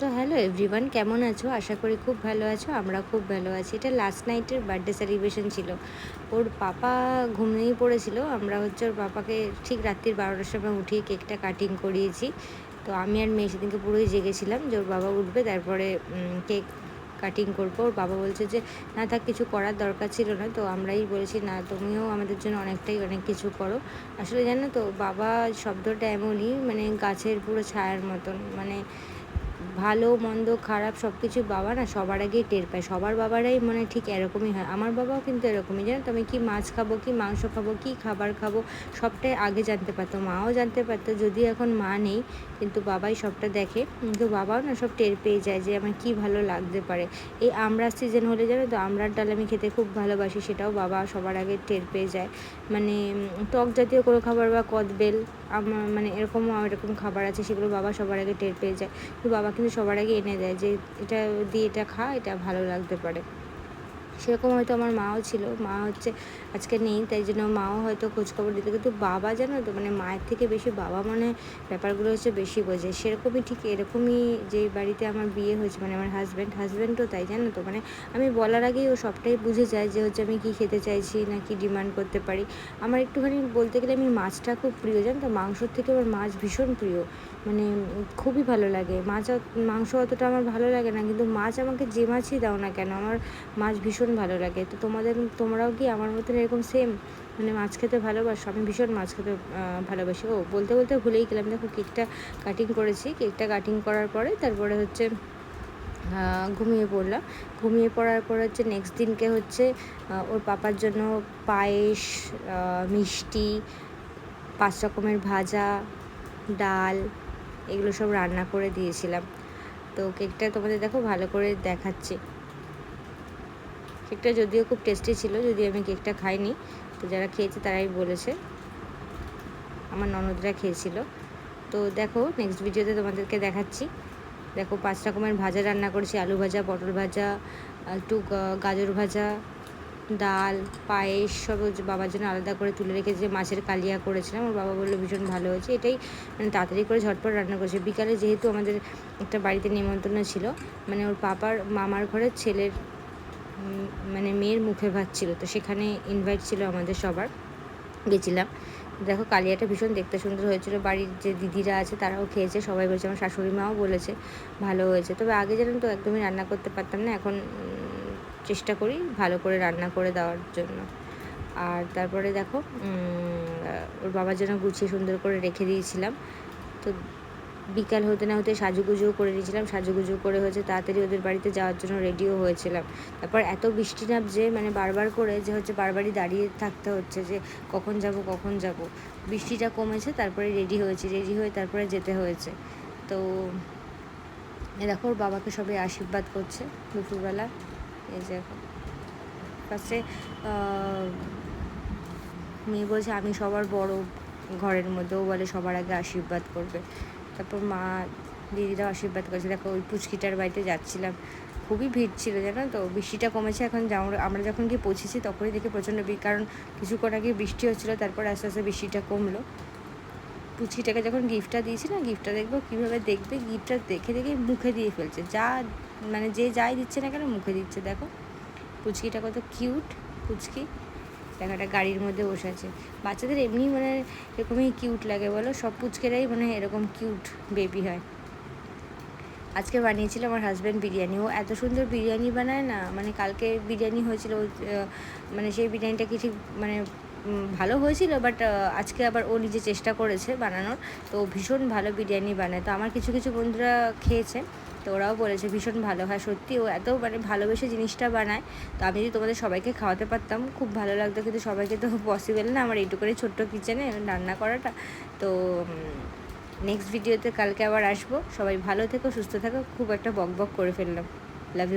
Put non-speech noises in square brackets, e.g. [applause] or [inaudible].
তো hello everyone, কেমন আছো? আশা করি খুব ভালো আছো, আমরা খুব ভালো আছি। এটা লাস্ট নাইটের বার্থডে সেলিব্রেশন ছিল। ওর পাপা ঘুমিয়েই পড়েছিল, আমরা হচ্ছে ওর পাপাকে ঠিক রাত্রির বারোটার সময় উঠিয়ে কেকটা কাটিং করিয়েছি। তো আমি আর মেয়ে সেদিনকে পুরোই জেগেছিলাম যে ওর বাবা উঠবে, তারপরে কেক কাটিং করব। ওর বাবা বলছে যে, না থাক, কিছু করার দরকার ছিল না। তো আমরাই বলেছি, না, তুমিও আমাদের জন্য অনেকটাই অনেক কিছু করো। আসলে জানো তো, বাবা শব্দটা এমনই মানে গাছের পুরো ছায়ার মতন মানে ভালো, মন্দ, খারাপ সব কিছু বাবা না সবার আগেই টের পায়। সবার বাবারাই মানে ঠিক এরকমই হয়। আমার বাবাও কিন্তু এরকমই, জানো তো? আমি কি মাছ খাব, কি মাংস খাব, কি খাবার খাব, সবটাই আগে জানতে পারতো। মাও জানতে পারতো যদি এখন মা নেই, কিন্তু বাবাই সবটা দেখে। কিন্তু বাবাও না সব টের পেয়ে যায় যে আমার কি ভালো লাগতে পারে। এই আমড়ার সিজন হলে জানো তো? আমড়ার ডাল আমি খেতে খুব ভালোবাসি, সেটাও বাবা সবার আগে টের পেয়ে যায়। মানে টক জাতীয় কোনো খাবার বা কদবেল আমার মানে এরকমও এরকম খাবার আছে, সেগুলো বাবা সবার আগে টের পেয়ে যায়। তো বাবা কিন্তু সবার আগে এনে দেয় যে এটা দিয়ে এটা খা এটা ভালো লাগতে পারে। সেরকম হয়তো আমার মাও ছিল। মা হচ্ছে আজকে নেই, তাই জন্য মাও হয়তো খোঁজখবর দিতে কিন্তু বাবা জানো তো মানে মায়ের থেকে বেশি বাবা মানে ব্যাপারগুলো হচ্ছে বেশি বোঝে। সেরকমই ঠিক এরকমই যে বাড়িতে আমার বিয়ে হয়েছে মানে আমার হাজব্যান্ড হাজব্যান্ডও তাই জানো তো মানে আমি বলার আগেই ও সবটাই বুঝে যায় যে হচ্ছে আমি কী খেতে চাইছি না কি ডিমান্ড করতে পারি। আমার একটুখানি বলতে গেলে আমি মাছটা খুব প্রিয়, জানো তো, মাংসর থেকে আমার মাছ ভীষণ প্রিয়। মানে খুবই ভালো লাগে। মাছ মাংস অতটা আমার ভালো লাগে না, কিন্তু মাছ আমাকে যে মাছই দাও না কেন, আমার মাছ ভীষণ ভালো লাগে। তো তোমাদের, তোমরাও কি আমার মতন এরকম সেম মানে মাছ খেতে ভালোবাসো? আমি ভীষণ মাছ খেতে ভালোবাসি। ও, বলতে বলতে ভুলেই গেলাম। দেখো কেকটা কাটিং করেছি। কেকটা কাটিং করার পরে তারপরে হচ্ছে ঘুমিয়ে পড়লাম। ঘুমিয়ে পড়ার পর হচ্ছে নেক্সট দিনকে হচ্ছে ওর পাপার জন্য পায়েস মিষ্টি, পাঁচ রকমের ভাজা, ডাল, এগুলো সব রান্না করে দিয়েছিলাম। তো কেকটা তোমাদের দেখো ভালো করে দেখাচ্ছি। কেকটা যদিও খুব টেস্টি ছিল যদি আমি কেকটা খাইনি, তো যারা খেয়েছে তারাই বলেছে। আমার ননদরা খেয়েছিল। তো দেখো নেক্সট ভিডিওতে তোমাদেরকে দেখাচ্ছি। দেখো, পাঁচ রকমের ভাজা রান্না করেছি, আলু ভাজা, পটল ভাজা, একটু গাজর ভাজা, ডাল, পায়েস, সব বাবার জন্য আলাদা করে তুলে রেখে যে মাছের কালিয়া করেছিলাম, ওর বাবা বলল ভীষণ ভালো হয়েছে। এটাই মানে তাড়াতাড়ি করে ঝটপট রান্না করেছে। বিকালে যেহেতু আমাদের একটা বাড়িতে নিমন্ত্রণ ছিল মানে ওর পাপার মামার ঘরের ছেলের মানে মেয়ের মুখে ভাত ছিল, তো সেখানে ইনভাইট ছিল আমাদের সবার, গেছিলাম। দেখো কালিয়াটা ভীষণ দেখতে সুন্দর হয়েছিল, বাড়ির যে দিদিরা আছে তারাও খেয়েছে, সবাই বলছে, আমার শাশুড়ি মাও বলেছে, ভালো হয়েছে। তবে আগে জানেন তো একদমই রান্না করতে পারতাম না, এখন চেষ্টা করি ভালো করে রান্না করে দেওয়ার জন্য। আর তারপরে দেখো ওর বাবার জন্য গুছিয়ে সুন্দর করে রেখে দিয়েছিলাম, তো বিকাল হতে না হতে সাজুগুজুও করে নিয়েছিলাম। সাজুগুজু করে হচ্ছে তাড়াতাড়ি ওদের বাড়িতে যাওয়ার জন্য রেডিও হয়েছিলাম। তারপর এত বৃষ্টি যে মানে বারবার করে যে হচ্ছে বারবারই দাঁড়িয়ে থাকতে হচ্ছে যে কখন যাব কখন যাব। বৃষ্টিটা কমেছে, তারপরে রেডি হয়েছি রেডি হয়ে তারপরে যেতে হয়েছে। তো দেখো বাবাকে সবাই আশীর্বাদ করছে দুপুরবেলা। এই যে ফার্স্টে মেয়ে বলছে, আমি সবার বড় ঘরের মধ্যেও বলে, সবার আগে আশীর্বাদ করবে। তারপর মা দিদিরা আশীর্বাদ করেছে। দেখো ওই পুচকিটার বাড়িতে যাচ্ছিলাম। খুবই ভিড় ছিল, জানো তো? বৃষ্টিটা কমেছে এখন আমরা যখন গিয়ে পৌঁছেছি তখনই দেখি প্রচণ্ড ভিড়। কারণ কিছুক্ষণ আগে বৃষ্টি হচ্ছিল, তারপর আস্তে আস্তে বৃষ্টিটা কমলো। পুচকিটাকে যখন গিফটটা দিয়েছি না, গিফটটা দেখব কীভাবে দেখবে? গিফটটা দেখে দেখে মুখে দিয়ে ফেলছে। যা মানে যে যাই দিচ্ছে না কেন, মুখে দিচ্ছে। দেখো, পুচকিটা কত কিউট পুচকি। একটা গাড়ির মধ্যে বসে আছে। বাচ্চাদের এমনি মানে এরকমই কিউট লাগে বলো? সব পুচকেরাই মানে এরকম কিউট বেবি হয়। আজকে বানিয়েছিল আমার হাজব্যান্ড বিরিয়ানি। ও এত সুন্দর বিরিয়ানি বানায় না মানে কালকে বিরিয়ানি হয়েছিল মানে সেই বিরিয়ানিটা কি ঠিক মানে ভালো হয়েছিল? বাট আজকে আবার ও নিজে চেষ্টা করেছে বানানোর। তো ভীষণ ভালো বিরিয়ানি বানায়। তো আমার কিছু কিছু বন্ধুরা খেয়েছে। তো ওরাও বলেছে ভীষণ ভালো হয়, সত্যি ও এত মানে ভালোবেসে জিনিসটা বানায়। তো আমি যদি তোমাদের সবাইকে খাওয়াতে পারতাম, খুব ভালো লাগতো। কিন্তু সবাইকে তো [laughs] পসিবল না আমার এইটুকুনি ছোট্ট কিচেনে রান্না করাটা। তো নেক্সট ভিডিওতে কালকে আবার আসব। সবাই ভালো থেকো, সুস্থ থাকো। খুব একটা বক বক করে ফেললাম। Love you